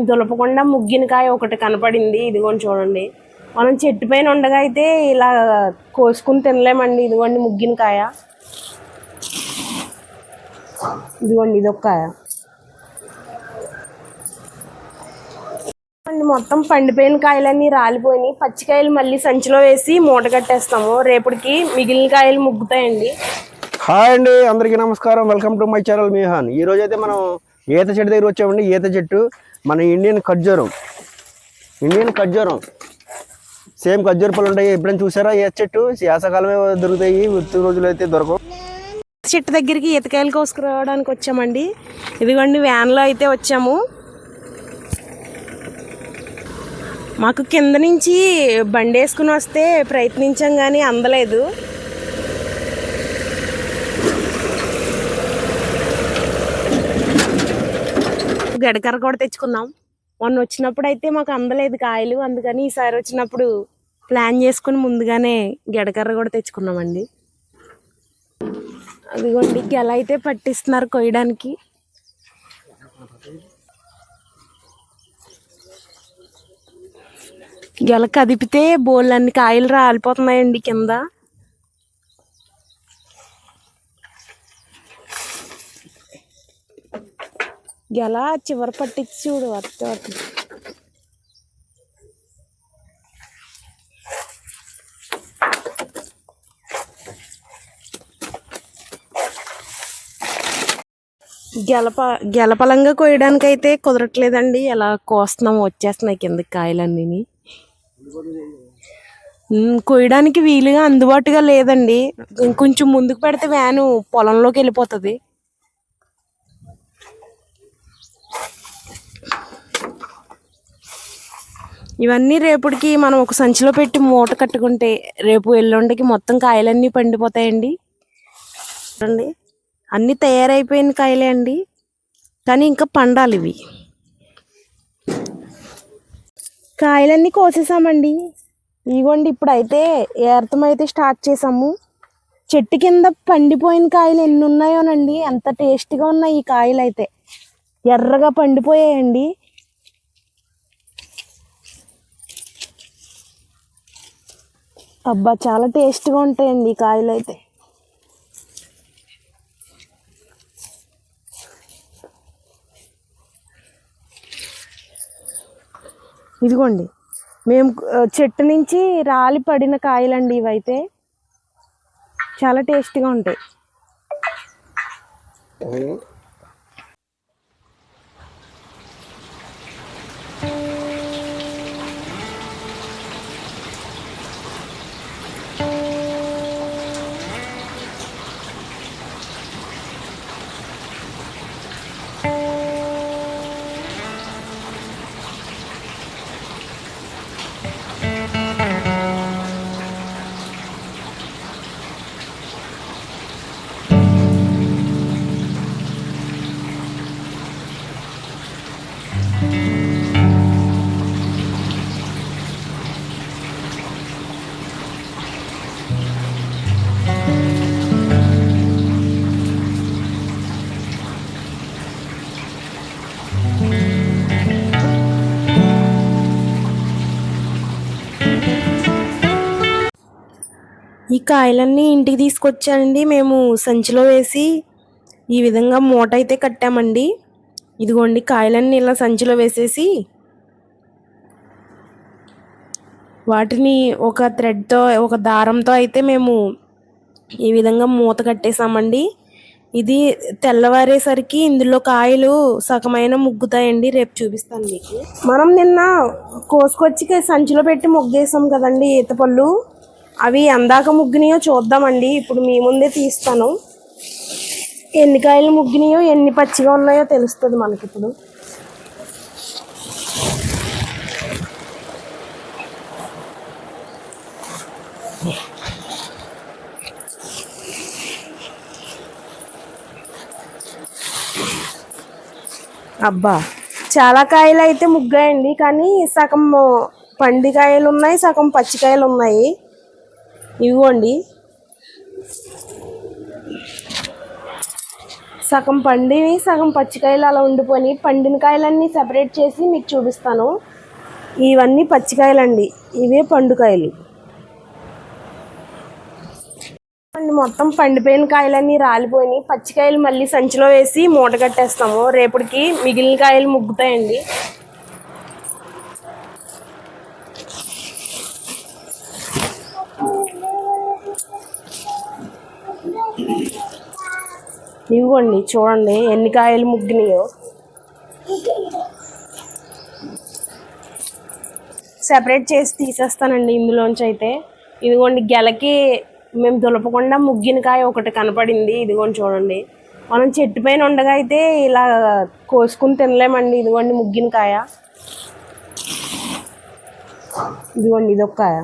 మేము దులపకుండా ముగ్గిన కాయ ఒకటి కనపడింది. ఇదిగోండి చూడండి. మనం చెట్టు పైన ఉండగా అయితే ఇలా కోసుకుని తినలేమండి. ఇదిగోండి ముగ్గిన కాయ. ఇదిగోండి ఇది ఒక కాయ మొత్తం పండిపోయిన కాయలన్నీ రాలిపోయినాయి. పచ్చికాయలు మళ్ళీ సంచిలో వేసి మూట కట్టేస్తాము. రేపటికి మిగిలిన కాయలు ముగ్గుతాయండి. హాయ్ అండి. అందరికీ నమస్కారం. వెల్కమ్ టు మై ఛానల్ మీహాన్. ఈ అయితే మనం ఈత చెట్టు దగ్గర వచ్చామండి. ఈత చెట్టు మన ఇండియన్ ఖర్జూరం. ఇండియన్ ఖర్జూరం. సేమ్ ఖర్జూర పళ్ళు ఉంటాయి. ఎప్పుడైనా చూసారా? ఈత చెట్టు వేసకాలమే దొరుకుతాయి. వృత్తి రోజులు అయితే దొరకవు. చెట్టు దగ్గరికి ఈతకాయలు కోసుకురావడానికి వచ్చామండి. ఇదిగోండి వ్యాన్లో అయితే వచ్చాము. మాకు కింద నుంచి బండి వేసుకుని వస్తే ప్రయత్నించాం కానీ అందలేదు. గడకర కూడా తెచ్చుకున్నాం మొన్న వచ్చినప్పుడు అయితే మాకు అందలేదు కాయలు. అందుకని ఈసారి వచ్చినప్పుడు ప్లాన్ చేసుకుని ముందుగానే గడకర్ర కూడా తెచ్చుకున్నామండి. అదిగోండి గెల అయితే పట్టిస్తున్నారు కొయ్యడానికి. గెల కదిపితే బోళ్ళన్ని కాయలు రాలిపోతున్నాయండి కింద. ఎలా చివరి పట్టించి చూడు అత్త అత్త గెలప గెలపలంగా కోయడానికి అయితే కుదరట్లేదండి. ఎలా కోస్తున్నాం వచ్చేస్తున్నాయి కిందకి కాయలన్నీ కోయడానికి వీలుగా అందుబాటుగా లేదండి. ఇంకొంచెం ముందుకు పెడితే వ్యాను పొలంలోకి వెళ్ళిపోతుంది. ఇవన్నీ రేపటికి మనం ఒక సంచిలో పెట్టి మూట కట్టుకుంటే రేపు ఎల్లుండికి మొత్తం కాయలన్నీ పండిపోతాయండి. చూడండి. అన్నీ తయారైపోయిన కాయలే అండి. కానీ ఇంకా పండాలి ఇవి. కాయలన్నీ కోసేసామండి. ఇదిగోండి ఇప్పుడైతే ఏర్థమైతే స్టార్ట్ చేసాము. చెట్టు కింద పండిపోయిన కాయలు ఎన్ని ఉన్నాయోనండి ఎంత టేస్ట్గా ఉన్నాయి ఈ కాయలు అయితే ఎర్రగా పండిపోయాయండి. అబ్బా చాలా టేస్ట్గా ఉంటాయండి కాయలు అయితే. ఇదిగోండి మేము చెట్టు నుంచి రాలి పడిన కాయలండి ఇవైతే. చాలా టేస్ట్గా ఉంటాయి. ఈ కాయలన్నీ ఇంటికి తీసుకొచ్చానండి. మేము సంచిలో వేసి ఈ విధంగా మూట అయితే కట్టామండి. ఇదిగోండి కాయలన్నీ ఇలా సంచిలో వేసేసి వాటిని ఒక థ్రెడ్తో ఒక దారంతో అయితే మేము ఈ విధంగా మూత కట్టేసామండి. ఇది తెల్లవారేసరికి ఇందులో కాయలు సగమైన ముగ్గుతాయండి. రేపు చూపిస్తాను మీకు. మనం నిన్న కోసుకొచ్చి సంచిలో పెట్టి ముగ్గేసాం కదండి ఈతపళ్ళు అవి అందాక ముగ్గినాయో చూద్దామండి. ఇప్పుడు మీ ముందే తీస్తాను. ఎన్ని కాయలు ముగ్గినాయో ఎన్ని పచ్చిగా ఉన్నాయో తెలుస్తుంది మనకి ఇప్పుడు అబ్బా చాలా కాయలు అయితే ముగ్గాయండి. కానీ సగం పండికాయలు ఉన్నాయి సగం పచ్చికాయలు ఉన్నాయి ఇవ్వండి. సగం పండివి సగం పచ్చికాయలు అలా ఉండిపోయి పండిన కాయలన్నీ సెపరేట్ చేసి మీకు చూపిస్తాను. ఇవన్నీ పచ్చికాయలండి. ఇవే పండుకాయలు. అండి మొత్తం పండిపోయిన కాయలన్నీ రాలిపోయినాయి. పచ్చికాయలు మళ్ళీ సంచిలో వేసి మూట కట్టేస్తాము. రేపటికి మిగిలిన కాయలు ముగ్గుతాయండి. ఇవ్వండి చూడండి ఎన్ని కాయలు ముగ్గినాయో. సెపరేట్ చేసి తీసేస్తానండి ఇందులోంచి అయితే. ఇదిగోండి గెలకి మేము దులపకుండా ముగ్గిన కాయ ఒకటి కనపడింది. ఇదిగోండి చూడండి. మనం చెట్టు పైన ఉండగా అయితే ఇలా కోసుకుని తినలేమండి. ఇదిగోండి ముగ్గిన కాయ. ఇదిగోండి ఇదొక కాయ.